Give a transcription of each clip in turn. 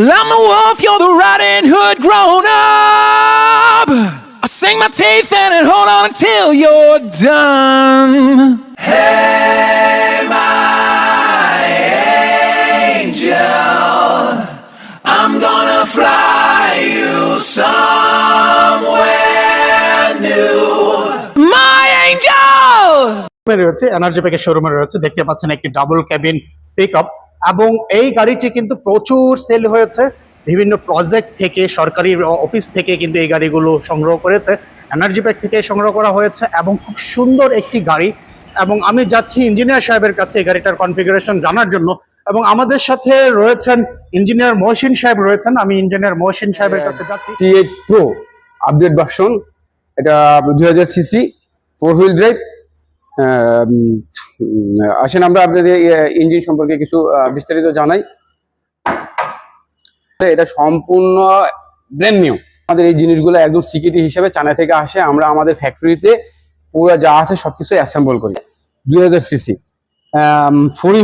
The wolf, you're the Riding Hood grown up. I sing my teeth in and hold on until you're done. Hey, my angel, I'm gonna fly you somewhere new. My angel! রয়েছে energy প্যাকের শোরুমে রয়েছে দেখতে পাচ্ছেন একটি double cabin pick এবং এই গাড়িটি কিন্তু প্রচুর সেল হয়েছে। বিভিন্ন প্রজেক্ট থেকে, সরকারি অফিস থেকে কিন্তু এই গাড়িগুলো সংগ্রহ করেছে। এনার্জি প্যাক থেকে সংগ্রহ করা হয়েছে এবং খুব সুন্দর একটি গাড়ি। এবং আমি যাচ্ছি ইঞ্জিনিয়ার সাহেবের কাছে এই গাড়িটার কনফিগারেশন জানার জন্য। এবং আমাদের সাথে রয়েছেন ইঞ্জিনিয়ার মহসিন সাহেব রয়েছেন। আমি ইঞ্জিনিয়ার মহসিন সাহেবের কাছে যাচ্ছি। T eight pro update version এটা দুই হাজার সিসি ফোর হুইল ড্রাইভ আসেন, আমরা আপনাদের ইঞ্জিন সম্পর্কে কিছু বিস্তারিত জানাই। এটা সম্পূর্ণ ব্র্যান্ড নিউ আমাদের এই জিনিসগুলো একদম সিকিউরিটি হিসেবে চায়না থেকে আসে। আমরা আমাদের ফ্যাক্টরিতে পুরো যা আছে সবকিছু অ্যাসেম্বল করি। দুই হাজার সিসি ফোর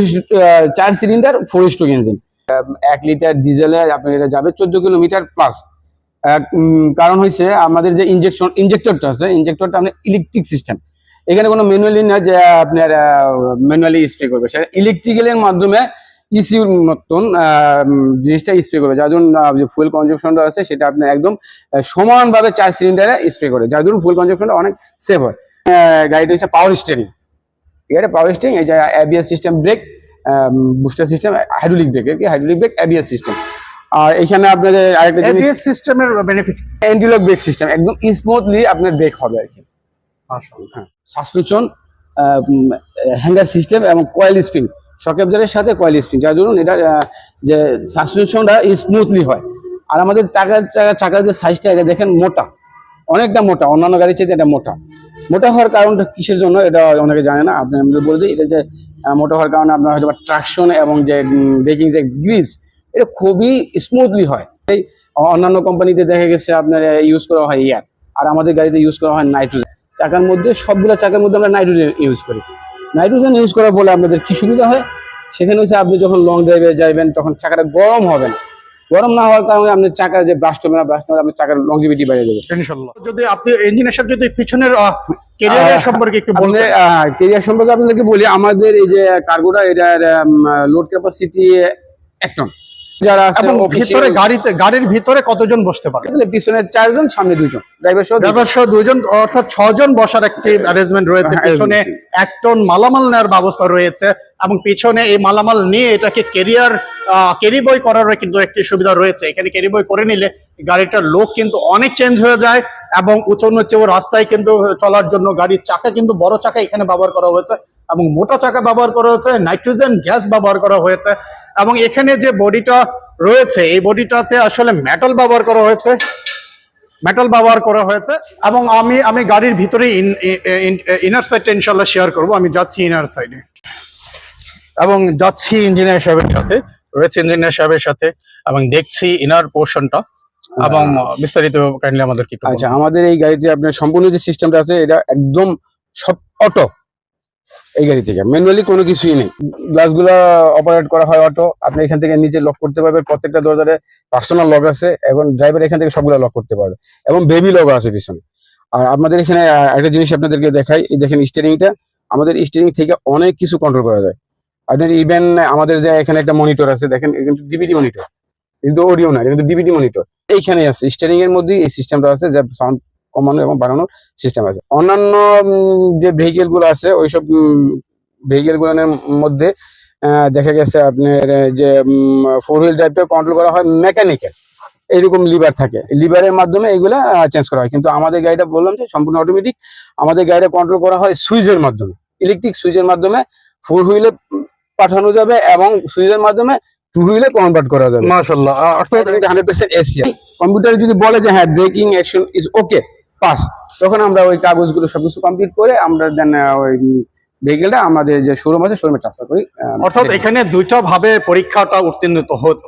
চার সিলিন্ডার ফোর স্ট্রোক ইঞ্জিন এক লিটার ডিজেলে আপনার এটা যাবে চোদ্দ কিলোমিটার প্লাস কারণ হয়েছে আমাদের যে ইঞ্জেকশন ইনজেক্টরটা আছে ইঞ্জেক্টরটা আপনার ইলেকট্রিক সিস্টেম এখানে কোনো ম্যানুয়ালি না যে আপনার ম্যানুয়ালি স্প্রে করবে। সেটা ইলেকট্রিক্যালের মাধ্যমে ইসিউর মতন জিনিসটা স্প্রে করবে। যার জন্য যে ফুয়েল কনজাম্পশনটা আছে সেটা আপনার একদম সমানভাবে চার সিলিন্ডারে স্প্রে করে। যার জন্য ফুয়েল কনজাম্পশনটা অনেক সেভ হয়। গাড়িটা হচ্ছে পাওয়ার স্টিয়ারিং ঠিক আছে? পাওয়ার স্টিয়ারিং এই যে ABS system brake booster system hydraulic brake কি? হাইড্রোলিক ব্রেক অ্যাবিএস সিস্টেম আর এখানে আপনাদের আরেকটা জিনিস সিস্টেমের বেনিফিট অ্যান্টিলক ব্রেক সিস্টেম একদম স্মুথলি আপনার ব্রেক হবে আর কি। সাসপেনশন হ্যাঙ্গার সিস্টেম এবং কয়েল স্প্রিং শক সাথে কয়েল স্প্রিং। যার জন্য এটা যে সাসপেনশনটা স্মুথলি হয়। আর আমাদের চাকার চাকা চাকার যে সাইজটা এটা দেখেন মোটা। অনেকটা মোটা, অন্যান্য গাড়ির চাইতে এটা মোটা। মোটা হওয়ার কারণটা কিসের জন্য, এটা অনেকে জানে না। আপনি আমি বলে দিই, এটা যে মোটা হওয়ার কারণে আপনার হয়তো ট্রাকশন এবং যে ব্রেকিং যে গ্রিজ এটা খুবই স্মুথলি হয়। এই অন্যান্য কোম্পানিতে দেখা গেছে আপনার ইউজ করা হয় এয়ার আর আমাদের গাড়িতে ইউজ করা হয় নাইট্রোজেন চাকার মধ্যে সবগুলো চাকার মধ্যে আমরা নাইট্রোজেন ইউজ করি। নাইট্রোজেন ইউজ করার ফলে আপনাদের কি সুবিধা হয়? সেখানে হচ্ছে আপনি যখন লং ড্রাইভে যাবেন তখন চাকাটা গরম হবে না। গরম না হওয়ার কারণে আপনার চাকার যে ব্রাস্ট হবে না ব্রাস্ট হবে আপনার চাকার লংজিভিটি বেড়ে যাবে যদি আপনি ইঞ্জিনের সাহেব যদি পিছনের কেরিয়ার সম্পর্কে একটু আপনি বলতে কেরিয়ার সম্পর্কে আপনাদেরকে বলি আমাদের এই যে কার্গোটা এটার লোড ক্যাপাসিটি এক টন যারা আছে ভিতরে গাড়িতে গাড়ির ভিতরে কতজন বসতে পারে? তাহলে পিছনে চারজন সামনে দুজন ড্রাইভার সহ ড্রাইভার সহ দুজন অর্থাৎ ছজন বসার একটি অ্যারেঞ্জমেন্ট রয়েছে। হ্যাঁ, পিছনে এক টন মালামাল নেওয়ার ব্যবস্থা রয়েছে এবং পিছনে এই মালামাল নিয়ে এটাকে কেরিয়ার ক্যারি বই করার কিন্তু একটি সুবিধা রয়েছে। এখানে ক্যারি বই করে নিলে গাড়িটার লোক কিন্তু অনেক চেঞ্জ হয়ে যায় এবং উঁচু নিচু রাস্তায় কিন্তু চলার জন্য গাড়ির চাকা কিন্তু বড় চাকা এখানে ব্যবহার করা হয়েছে এবং মোটা চাকা ব্যবহার করা হয়েছে নাইট্রোজেন গ্যাস ব্যবহার করা হয়েছে। এবং এখানে যে বডিটা রয়েছে এই বডিটাতে আসলে মেটাল ব্যবহার করা হয়েছে। মেটাল ব্যবহার করা হয়েছে এবং আমি আমি গাড়ির ভিতরে ইনার সাইডটা ইনশাল্লাহ শেয়ার করব। আমি যাচ্ছি ইনার সাইডে এবং যাচ্ছি ইঞ্জিনিয়ার সাহেবের সাথে রয়েছে ইঞ্জিনিয়ার সাহেবের সাথে এবং দেখছি ইনার পোর্শনটা এবং বিস্তারিত কাইন্ডলি আমাদেরকে একটু আচ্ছা আমাদের এই গাড়িতে আপনার সম্পূর্ণ যে সিস্টেমটা আছে এটা একদম সব অটো এই গাড়ি থেকে। ম্যানুয়ালি কোনো কিছুই নেই। গ্লাসগুলো অপারেট করা হয় অটো আপনি এখান থেকে নিচে লক করতে পারবেন। প্রত্যেকটা দরজারে পার্সোনাল লক আছে এবং ড্রাইভার এখান থেকে সবগুলো লক করতে পারবে। এবং বেবি লক আছে পিছনে। আর আমাদের এখানে একটা জিনিস আপনাদেরকে দেখাই। এই দেখেন স্টিয়ারিংটা আমাদের স্টিয়ারিং থেকে অনেক কিছু কন্ট্রোল করা যায়। আপনার ইভেন আমাদের যে এখানে একটা মনিটর আছে, দেখেন কিন্তু ডিভিডি মনিটর কিন্তু অডিও না কিন্তু ডিভিডি মনিটর এইখানে আছে। স্টিয়ারিং এর মধ্যেই এই সিস্টেমটা আছে, যে সাউন্ড কমানো এবং বাড়ানোর সিস্টেম আছে। অন্যান্য যে ভেহিকেলগুলো আছে ওইসব ভেহিকেলগুলোর মধ্যে দেখা গেছে আপনার যে ফোর হুইল ড্রাইভটা কন্ট্রোল করা হয় মেকানিক্যাল এইরকম লিভার থাকে। লিভারের মাধ্যমে এগুলা চেঞ্জ করা হয়। কিন্তু আমাদের গাড়িটা বললাম যে সম্পূর্ণ অটোমেটিক আমাদের গাড়িটা কন্ট্রোল করা হয় সুইচের মাধ্যমে। ইলেকট্রিক সুইচের মাধ্যমে ফোর হুইলে পাঠানো যাবে এবং সুইচের মাধ্যমে টু হুইলে কনভার্ট করা যাবে। মাশাল্লাহ অর্থাৎ হান্ড্রেড পার্সেন্ট এসি কম্পিউটার যদি বলে যে হ্যাঁ braking action is okay pass তখন আমরা ওই কাগজগুলো সবকিছু কমপ্লিট করে আমরা দেন ওই ভেহিকেলটা আমাদের যে শোরুম আছে শোরুমে ট্রান্সফার করি অর্থাৎ এখানে দুইটা ভাবে পরীক্ষাটা উত্তীর্ণ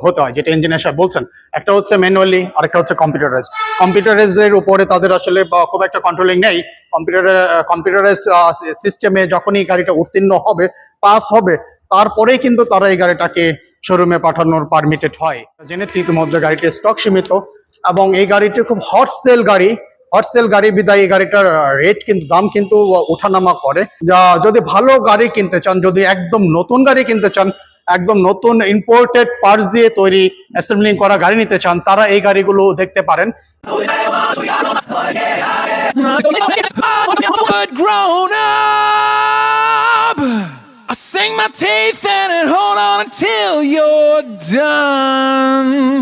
হতে হয় যেটা ইঞ্জিনিয়ার সাহেব বলছেন। একটা হচ্ছে ম্যানুয়ালি আর একটা হচ্ছে কম্পিউটারাইজ কম্পিউটারাইজের উপরে তাদের আসলে খুব একটা কন্ট্রোলিং নেই। কম্পিউটার কম্পিউটারাইজ সিস্টেমে যখনই গাড়িটা উত্তীর্ণ হবে পাস হবে তারপরেই কিন্তু তারা এই গাড়িটাকে শোরুমে পাঠানোর পারমিটেড হয়। জেনেছি ইতিমধ্যে গাড়িটির স্টক সীমিত এবং এই গাড়িটি খুব হট সেল গাড়ি। হট সেল গাড়ি বিদায় এই গাড়িটার রেট কিন্তু, দাম কিন্তু ওঠানামা করে যা, যদি ভালো গাড়ি কিনতে চান, যদি একদম নতুন গাড়ি কিনতে চান, একদম নতুন ইম্পোর্টেড পার্টস দিয়ে তৈরি অ্যাসেম্বলিং করা গাড়ি নিতে চান, তারা এই গাড়িগুলো দেখতে পারেন. I my teeth and hold on until you're done.